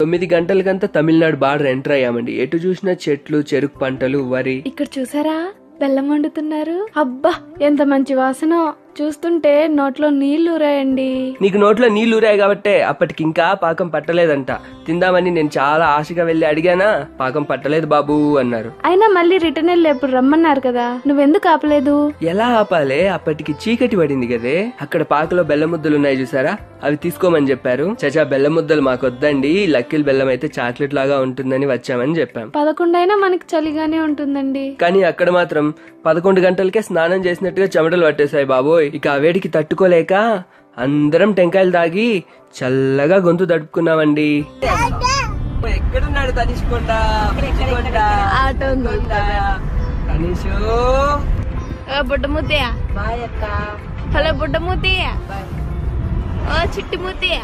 తొమ్మిది గంటలకంతా Tamil Nadu border enter అయ్యామండి. ఎటు చూసినా చెట్లు చెరుకు పంటలు వరి. ఇక్కడ చూసారా? బెల్లం వండుతున్నారు. అబ్బా ఎంత మంచి వాసన. చూస్తుంటే నోట్లో నీళ్ళు ఊరాయండి. నీకు నోట్లో నీళ్ళు ఊరాయి కాబట్టే అప్పటికి ఇంకా పాకం పట్టలేదంట. తిందామని నేను చాలా ఆశగా వెళ్ళి అడిగానా పాకం పట్టలేదు బాబు అన్నారు. అయినా మళ్ళీ రిటర్న్ వెళ్ళి ఎప్పుడు రమ్మన్నారు కదా నువ్వెందుకు ఆపలేదు? ఎలా ఆపాలే? అప్పటికి చీకటి పడింది కదే. అక్కడ పాకలో బెల్లం ముద్దలు ఉన్నాయి చూసారా? అవి తీసుకోమని చెప్పారు. చచా బెల్లం ముద్దలు మాకు వద్దండి లక్కీల్ బెల్లం అయితే చాక్లెట్ లాగా ఉంటుందని వచ్చామని చెప్పాం. పదకొండైనా మనకి చలిగానే ఉంటుందండి. కానీ అక్కడ మాత్రం పదకొండు గంటలకే స్నానం చేసినట్టుగా చెమటలు పట్టేశాయి బాబోయ్. ఇక ఆ వేడికి తట్టుకోలేక అందరం టెంకాయలు తాగి చల్లగా గొంతు తడుపుకున్నామండి. ఎక్కడున్నాడు తనిష్కొండ తనిషు హలో బుడ్డమూతయ్య. ఓ చిట్టి మూతయ్య.